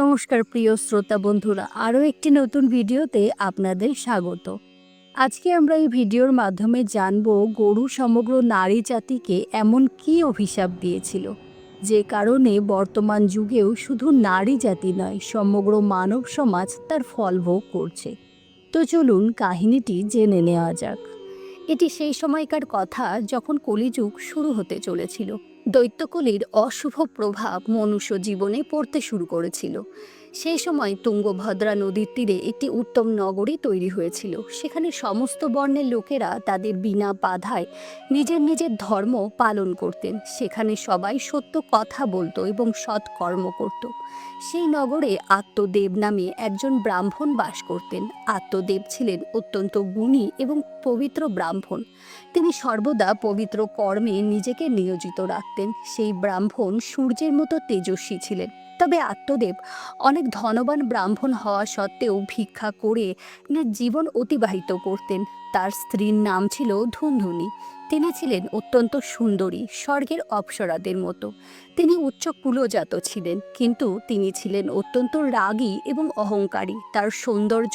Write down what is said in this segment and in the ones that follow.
নমস্কার প্রিয় শ্রোতা বন্ধুরা, আরও একটি নতুন ভিডিওতে আপনাদের স্বাগত। আজকে আমরা এই ভিডিওর মাধ্যমে জানব গরু সমগ্র নারী জাতিকে এমন কী অভিশাপ দিয়েছিল, যে কারণে বর্তমান যুগেও শুধু নারী জাতি নয়, সমগ্র মানব সমাজ তার ফল ভোগ করছে। তো চলুন কাহিনীটি জেনে নেওয়া যাক। এটি সেই সময়কার কথা যখন কলিযুগ শুরু হতে চলেছিল। দৈত্যকলির অশুভ প্রভাব মনুষ্য জীবনে পড়তে শুরু করেছিল। সেই সময় তুঙ্গভদ্রা নদীর তীরে একটি উত্তম নগরী তৈরি হয়েছিল। সেখানে সমস্ত বর্ণের লোকেরা তাদের বিনা বাধায় নিজের নিজের ধর্ম পালন করতেন। সেখানে সবাই সত্য কথা বলতো এবং সৎ কর্ম করত। সেই নগরে আত্মদেব নামে একজন ব্রাহ্মণ বাস করতেন। আত্মদেব ছিলেন অত্যন্ত গুণী এবং পবিত্র ব্রাহ্মণ। তিনি সর্বদা পবিত্র কর্মে নিজেকে নিয়োজিত রাখতেন। সেই ব্রাহ্মণ সূর্যের মতো তেজস্বী ছিলেন। তবে আত্মদেব অনেক ধনবান ব্রাহ্মণ হওয়া সত্ত্বেও ভিক্ষা করে জীবন অতিবাহিত করতেন। তার স্ত্রীর নাম ছিল ধুনধুনি। তিনি ছিলেন অত্যন্ত সুন্দরী, স্বর্গের অপ্সরাদের মতো। তিনি উচ্চ কুলজাত ছিলেন, কিন্তু তিনি ছিলেন অত্যন্ত রাগী এবং অহংকারী। তার সৌন্দর্য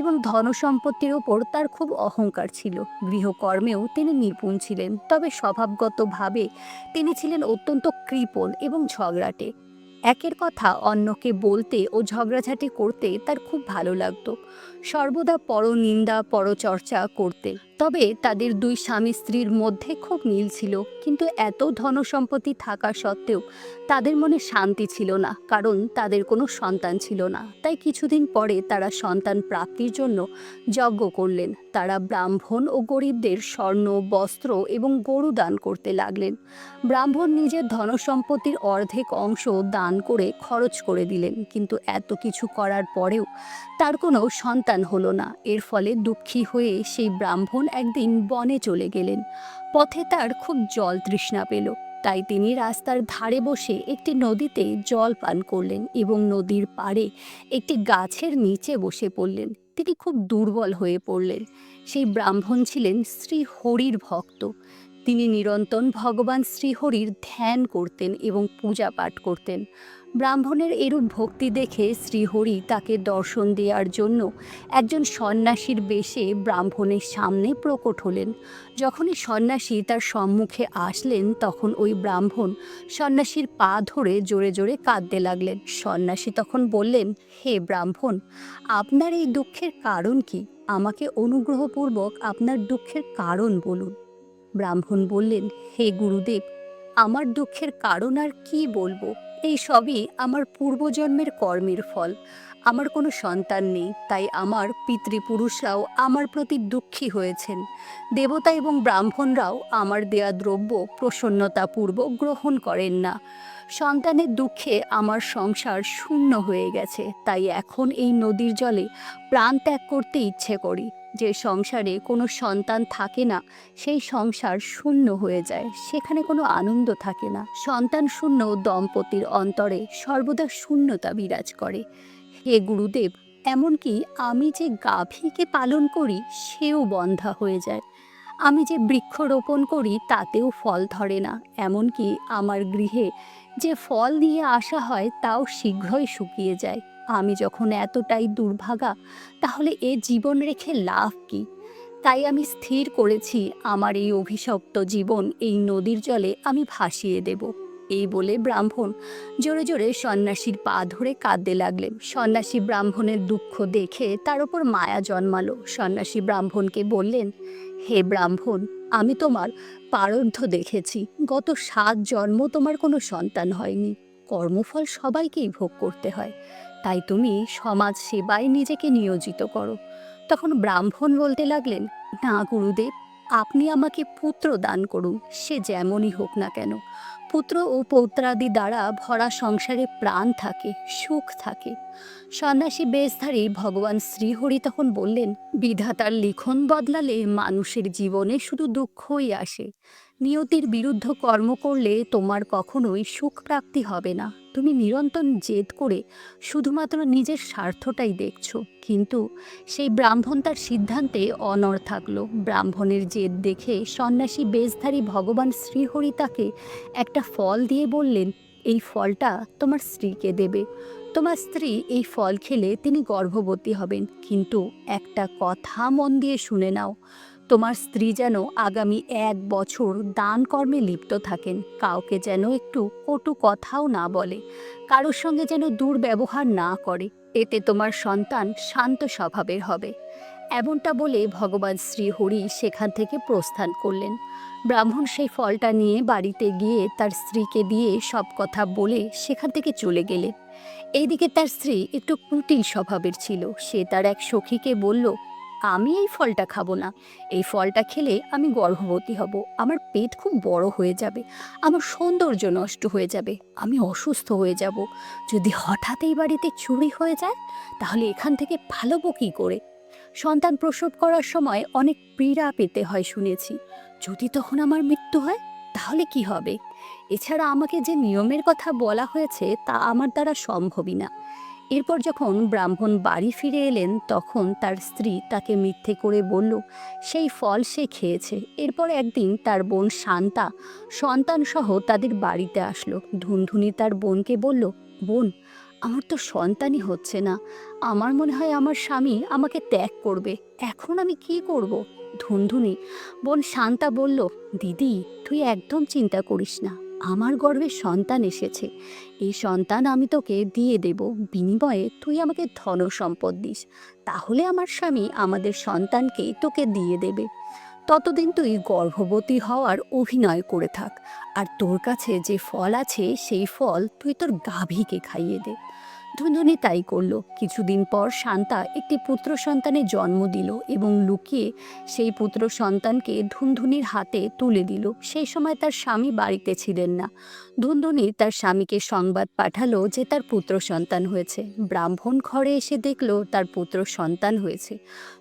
এবং ধনসম্পত্তির ওপর তার খুব অহংকার ছিল। গৃহকর্মেও তিনি নিপুণ ছিলেন, তবে স্বভাবগতভাবে তিনি ছিলেন অত্যন্ত কৃপণ এবং ঝগড়াটে। একের কথা অন্যকে বলতে ও ঝগড়াঝাটি করতে তার খুব ভালো লাগতো। সর্বদা পরনিন্দা, পরচর্চা করতে। তবে তাদের দুই স্বামী স্ত্রীর মধ্যে খুব মিল ছিল, কিন্তু এত ধনসম্পত্তি থাকা সত্ত্বেও তাদের মনে শান্তি ছিল না, কারণ তাদের কোনো সন্তান ছিল না। তাই কিছুদিন পরে তারা সন্তান প্রাপ্তির জন্য যজ্ঞ করলেন। তারা ব্রাহ্মণ ও গরিবদের স্বর্ণ, বস্ত্র এবং গরু দান করতে লাগলেন। ব্রাহ্মণ নিজের ধনসম্পত্তির অর্ধেক অংশ দান করে খরচ করে দিলেন, কিন্তু এত কিছু করার পরেও তার কোনো সন্তান হলো না। এর ফলে দুঃখী হয়ে সেই ব্রাহ্মণ একদিন বনে চলে গেলেন। পথে তার খুব জল তৃষ্ণা পেল। তাই তিনি রাস্তার ধারে বসে একটি নদীতে জল পান করলেন এবং নদীর পাড়ে একটি গাছের নিচে বসে পড়লেন। তিনি খুব দুর্বল হয়ে পড়লেন। সেই ব্রাহ্মণ ছিলেন শ্রী হরির ভক্ত। তিনি নিরন্তর ভগবান শ্রীহরির ধ্যান করতেন এবং পূজা পাঠ করতেন। ব্রাহ্মণের এরূপ ভক্তি দেখে শ্রীহরি তাকে দর্শন দেওয়ার জন্য একজন সন্ন্যাসীর বেশে ব্রাহ্মণের সামনে প্রকট হলেন। যখনই সন্ন্যাসী তার সম্মুখে আসলেন, তখন ওই ব্রাহ্মণ সন্ন্যাসীর পা ধরে জোরে জোরে কাঁদতে লাগলেন। সন্ন্যাসী তখন বললেন, হে ব্রাহ্মণ, আপনার এই দুঃখের কারণ কি? আমাকে অনুগ্রহপূর্বক আপনার দুঃখের কারণ বলুন। ব্রাহ্মণ বললেন, হে গুরুদেব, আমার দুঃখের কারণ আর কি বলব? এই সবই আমার পূর্বজন্মের কর্মের ফল। আমার কোনো সন্তান নেই, তাই আমার পিতৃপুরুষরাও আমার প্রতি দুঃখী হয়েছেন। দেবতা এবং ব্রাহ্মণরাও আমার দেয়া দ্রব্য প্রসন্নতাপূর্বক গ্রহণ করেন না। সন্তানের দুঃখে আমার সংসার শূন্য হয়ে গেছে, তাই এখন এই নদীর জলে প্রাণ ত্যাগ করতে ইচ্ছে করি। যে সংসারে কোনো সন্তান থাকে না, সেই সংসার শূন্য হয়ে যায়। সেখানে কোনো আনন্দ থাকে না। সন্তান শূন্য দম্পতির অন্তরে সর্বদা শূন্যতা বিরাজ করে। হে গুরুদেব, এমনকি আমি যে গাভীকে পালন করি, সেও বন্ধা হয়ে যায়। আমি যে বৃক্ষরোপণ করি, তাতেও ফল ধরে না। এমনকি আমার গৃহে যে ফল নিয়ে আসা হয় তাও শীঘ্রই শুকিয়ে যায়। আমি যখন এতটাই দুর্ভাগা, তাহলে এ জীবন রেখে লাভ কি? তাই আমি স্থির করেছি, আমার এই অভিশপ্ত জীবন এই নদীর জলে আমি ভাসিয়ে দেব। এই বলে ব্রাহ্মণ জোরে জোরে সন্ন্যাসীর পা ধরে কাঁদতে লাগলেন। সন্ন্যাসী ব্রাহ্মণের দুঃখ দেখে তার ওপর মায়া জন্মালো। সন্ন্যাসী ব্রাহ্মণকে বললেন হে ব্রাহ্মণ, আমি তোমার পারদ্ধ দেখেছি। গত সাত জন্ম তোমার কোনো সন্তান হয়নি। কর্মফল সবাইকেই ভোগ করতে হয়। তাই তুমি সমাজ সেবায় নিজেকে নিয়োজিত করো। তখন ব্রাহ্মণ বলতে লাগলেন, না, গুরুদেব, আপনি আমাকে পুত্র দান করুন, সে যেমনই হোক না কেন। পুত্র ও পৌত্রাদি দ্বারা ভরা সংসারে প্রাণ থাকে, সুখ থাকে। সন্ন্যাসী বেশধারী ভগবান শ্রীহরি তখন বললেন, বিধাতার লিখন বদলালে মানুষের জীবনে শুধু দুঃখই আসে। নিয়তির বিরুদ্ধ কর্ম করলে তোমার কখনোই সুখ প্রাপ্তি হবে না। তুমি নিরন্তর জেদ করে শুধুমাত্র নিজের স্বার্থটাই দেখছ। কিন্তু সেই ব্রাহ্মণ তার সিদ্ধান্তে অনড় থাকল। ব্রাহ্মণের জেদ দেখে সন্ন্যাসী বেশধারী ভগবান শ্রীহরি তাকে একটা ফল দিয়ে বললেন, এই ফলটা তোমার স্ত্রীকে দেবে। তোমার স্ত্রী এই ফল খেলে তিনি গর্ভবতী হবেন। কিন্তু একটা কথা মন দিয়ে শুনে নাও। তোমার স্ত্রী যেন আগামী এক বছর দান কর্মে লিপ্ত থাকেন, কাউকে যেন একটু কটু কথাও না বলে, কারোর সঙ্গে যেন দুর্ব্যবহার না করে, এতে তোমার সন্তান শান্ত স্বভাবের হবে। এমনটা বলে ভগবান শ্রী হরি সেখান থেকে প্রস্থান করলেন। ব্রাহ্মণ সেই ফলটা নিয়ে বাড়িতে গিয়ে তার স্ত্রীকে দিয়ে সব কথা বলে সেখান থেকে চলে গেলেন। এইদিকে তার স্ত্রী একটু কুটিল স্বভাবের ছিল, সে তার এক সখীকে বলল আমি এই ফলটা খাব না। এই ফলটা খেলে আমি গর্ভবতী হব। আমার পেট খুব বড় হয়ে যাবে। আমার সৌন্দর্য নষ্ট হয়ে যাবে। আমি অসুস্থ হয়ে যাব। যদি হঠাৎ এই বাড়িতে চুরি হয়ে যায়, তাহলে এখান থেকে ভালোবো কী করে? সন্তান প্রসব করার সময় অনেক পীড়া পেতে হয় শুনেছি। যদি তখন আমার মৃত্যু হয়, তাহলে কি হবে? এছাড়া আমাকে যে নিয়মের কথা বলা হয়েছে, তা আমার দ্বারা সম্ভবই না। এরপর যখন ব্রাহ্মণ বাড়ি ফিরে এলেন, তখন তার স্ত্রী তাকে মিথ্যে করে বলল, সেই ফল সে খেয়েছে। এরপর একদিন তার বোন শান্তা, সন্তানসহ তাদের বাড়িতে আসলো। ধুনধুনি তার বোনকে বলল, বোন, আমার তো সন্তানই হচ্ছে না। আমার মনে হয় আমার স্বামী আমাকে ত্যাগ করবে। এখন আমি কি করব? ধুনধুনি, বোন শান্তা বলল, দিদি, তুই একদম চিন্তা করিস না। আমার গর্বে সন্তান এসেছে। এই সন্তান আমি তোকে দিয়ে দেব। বিনিময়ে তুই আমাকে ধন সম্পদ দিস। তাহলে আমার স্বামী আমাদের সন্তানকে তোকে দিয়ে দেবে। ততদিন তুই গর্ভবতী হওয়ার অভিনয় করে থাক। আর তোর কাছে যে ফল আছে, সেই ফল তুই তোর গাভীকে খাইয়ে দে। ধুনধুনি তাই করল। কিছুদিন পর শান্তা একটি পুত্র সন্তানের জন্ম দিল এবং লুকিয়ে সেই পুত্র সন্তানকে ধুনধুনির হাতে তুলে দিল। সেই সময় তার স্বামী বাড়িতে ছিলেন না। ধুনধুনি তার স্বামীকে সংবাদ পাঠালো যে তার পুত্র সন্তান হয়েছে। ব্রাহ্মণ ঘরে এসে দেখল তার পুত্র সন্তান হয়েছে।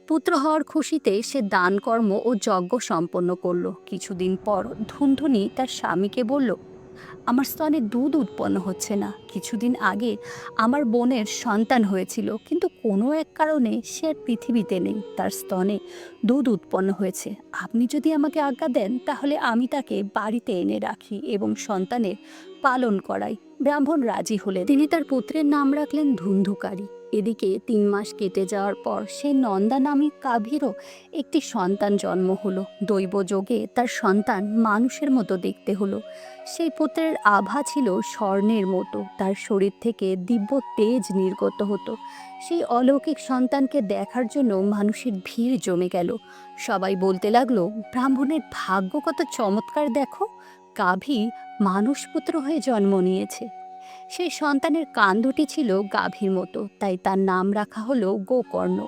পুত্র হওয়ার খুশিতে সে দান কর্ম ও যজ্ঞ সম্পন্ন করল। কিছুদিন পর ধুনধুনি তার স্বামীকে বলল আমার স্তনে দুধ উৎপন্ন হচ্ছে না। কিছুদিন আগে আমার বোনের সন্তান হয়েছিল, কিন্তু কোনো এক কারণে সে পৃথিবীতে নেই। তার স্তনে দুধ উৎপন্ন হয়েছে। আপনি যদি আমাকে আজ্ঞা দেন, তাহলে আমি তাকে বাড়িতে এনে রাখি এবং সন্তানের পালন করাই ব্রাহ্মণ রাজি হলেন। তিনি তার পুত্রের নাম রাখলেন ধুন্ধুকারী। এদিকে তিন মাস কেটে যাওয়ার পর সে নন্দা নামী কাভীরও একটি সন্তান জন্ম হলো। দৈব যোগে তার সন্তান মানুষের মতো দেখতে হলো। সেই পুত্রের আভা ছিল স্বর্ণের মতো। তার শরীর থেকে দিব্য তেজ নির্গত হতো। সেই অলৌকিক সন্তানকে দেখার জন্য মানুষের ভিড় জমে গেল। সবাই বলতে লাগল, ব্রাহ্মণের ভাগ্য কত চমৎকার দেখো। গাভী মানুষপুত্র হয়ে জন্ম নিয়েছে। সেই সন্তানের কান দুটি ছিল গাভীর মতো, তাই তার নাম রাখা হলো গোকর্ণ।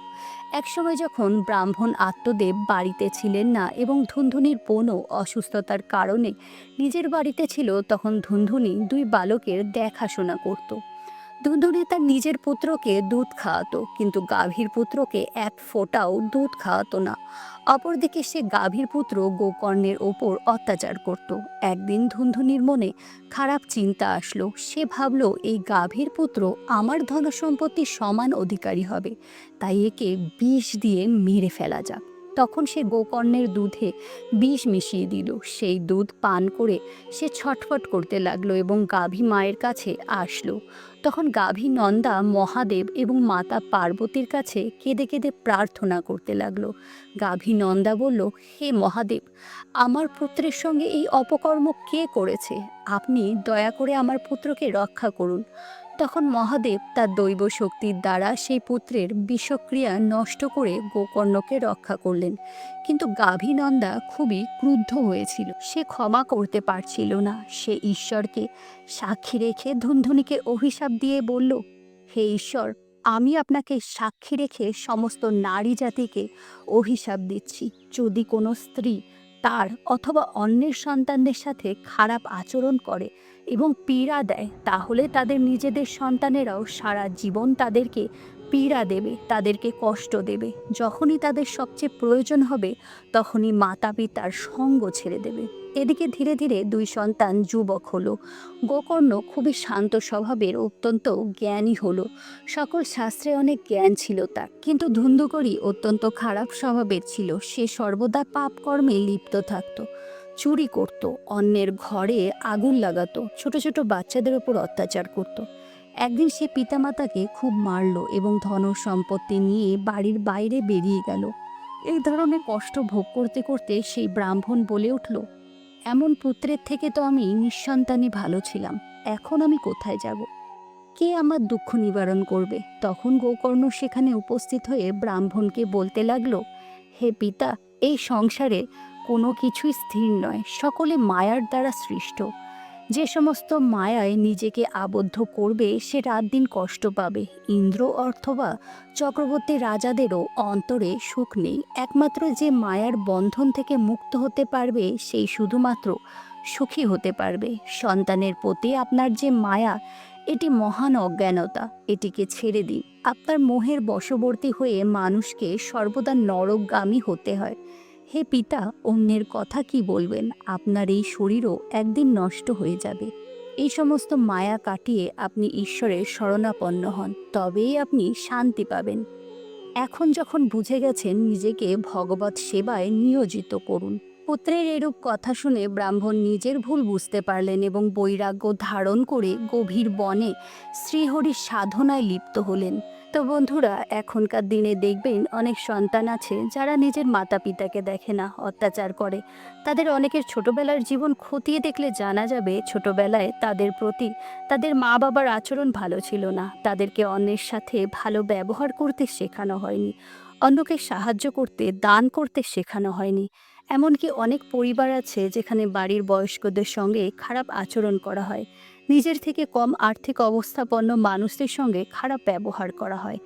একসময় যখন ব্রাহ্মণ আত্মদেব বাড়িতে ছিলেন না এবং ধুনধুনির বোনও অসুস্থতার কারণে নিজের বাড়িতে ছিল, তখন ধুনধুনি দুই বালকের দেখাশোনা করত। ধুনধুনি তার নিজের পুত্রকে দুধ খাওয়াতো, কিন্তু গাভীর পুত্রকে এক ফোঁটাও দুধ খাওয়াতো না। অপরদিকে সে গাভীর পুত্র গোকর্ণের ওপর অত্যাচার করত। একদিন ধুনধুনির মনে খারাপ চিন্তা আসলো। সে ভাবলো, এই গাভীর পুত্র আমার ধনসম্পত্তির সমান অধিকারী হবে। তাই একে বিষ দিয়ে মেরে ফেলা যাক। তখন সে গোকর্ণের দুধে বিষ মিশিয়ে দিল। সেই দুধ পান করে সে ছটফট করতে লাগল এবং গাভী মায়ের কাছে আসলো। তখন গাভী নন্দা, মহাদেব এবং মাতা পার্বতীর কাছে কেঁদে কেঁদে প্রার্থনা করতে লাগল। গাভী নন্দা বলল, হে মহাদেব, আমার পুত্রের সঙ্গে এই অপকর্ম কে করেছে? আপনি দয়া করে আমার পুত্রকে রক্ষা করুন। তখন মহাদেব তার দৈব শক্তির দ্বারা সেই পুত্রের বিষক্রিয়া নষ্ট করে গোকর্ণকে রক্ষা করলেন। কিন্তু গাভীনন্দা খুবই ক্রুদ্ধ হয়েছিল। সে ক্ষমা করতে পারছিল না। সে ঈশ্বরকে সাক্ষী রেখে ধুনধুনিকে অভিশাপ দিয়ে বলল, হে ঈশ্বর, আমি আপনাকে সাক্ষী রেখে সমস্ত নারী জাতিকে অভিশাপ দিচ্ছি। যদি কোনো স্ত্রী তার অথবা অন্যের সন্তানদের সাথে খারাপ আচরণ করে এবং পীড়া দেয়, তাহলে তাদের নিজেদের সন্তানেরাও সারা জীবন তাদেরকে পীড়া দেবে, তাদেরকে কষ্ট দেবে। যখনই তাদের সবচেয়ে প্রয়োজন হবে, তখনই মাতা পিতার সঙ্গ ছেড়ে দেবে। এদিকে ধীরে ধীরে দুই সন্তান যুবক হলো। গোকর্ণ খুবই শান্ত স্বভাবের অত্যন্ত জ্ঞানী হলো। সকল শাস্ত্রে অনেক জ্ঞান ছিল তার, কিন্তু ধুন্ধুকরি অত্যন্ত খারাপ স্বভাবের ছিল। সে সর্বদা পাপ কর্মে লিপ্ত থাকতো, চুরি করত, অন্যের ঘরে আগুন লাগাতো, ছোট ছোট বাচ্চাদের ওপর অত্যাচার করত। একদিন সে পিতামাতাকে খুব মারল এবং ধন সম্পত্তি নিয়ে বাড়ির বাইরে বেরিয়ে গেল। এই ধরনের কষ্ট ভোগ করতে করতে সেই ব্রাহ্মণ বলে উঠল এমন পুত্রের থেকে তো আমি নিঃসন্তানই ভালো ছিলাম। এখন আমি কোথায় যাব? কে আমার দুঃখ নিবারণ করবে? তখন গোকর্ণ সেখানে উপস্থিত হয়ে ব্রাহ্মণকে বলতে লাগল, হে পিতা, এই সংসারে কোনো কিছুই স্থির নয়। সকলে মায়ার দ্বারা সৃষ্ট। যে সমস্ত মায়ায় নিজেকে আবদ্ধ করবে, সে রাত দিন কষ্ট পাবে। ইন্দ্র অথবা চক্রবর্তী রাজাদেরও অন্তরে সুখ নেই। একমাত্র যে মায়ার বন্ধন থেকে মুক্ত হতে পারবে, সেই শুধুমাত্র সুখী হতে পারবে। সন্তানের প্রতি আপনার যে মায়া, এটি মহান অজ্ঞানতা। এটিকে ছেড়ে দিন। আপনার মোহের বশবর্তী হয়ে মানুষকে সর্বদা নরকগামী হতে হয়। হে পিতা, অন্যের কথা কি বলবেন? আপনার এই শরীরও একদিন নষ্ট হয়ে যাবে। এই সমস্ত মায়া কাটিয়ে আপনি ঈশ্বরের শরণাপন্ন হন, তবেই আপনি শান্তি পাবেন। এখন যখন বুঝে গেছেন নিজেকে ভগবত সেবায় নিয়োজিত করুন। পুত্রের এরূপ কথা শুনে ব্রাহ্মণ নিজের ভুল বুঝতে পারলেন এবং বৈরাগ্য ধারণ করে গভীর বনে শ্রীহরির সাধনায় লিপ্ত হলেন। তো বন্ধুরা, এখনকার দিনে দেখবেন অনেক সন্তান আছে যারা নিজের মাতা পিতাকে দেখে না, অত্যাচার করে। তাদের অনেকের ছোটবেলার জীবন খতিয়ে দেখলে জানা যাবে ছোটবেলায় তাদের প্রতি তাদের মা বাবার আচরণ ভালো ছিল না। তাদেরকে অন্যের সাথে ভালো ব্যবহার করতে শেখানো হয়নি। অন্যকে সাহায্য করতে, দান করতে শেখানো হয়নি। এমনকি অনেক পরিবার আছে যেখানে বাড়ির বয়স্কদের সঙ্গে খারাপ আচরণ করা হয়। নিজের থেকে কম আর্থিক অবস্থাপন্ন মানুষদের সঙ্গে খারাপ ব্যবহার করা হয়।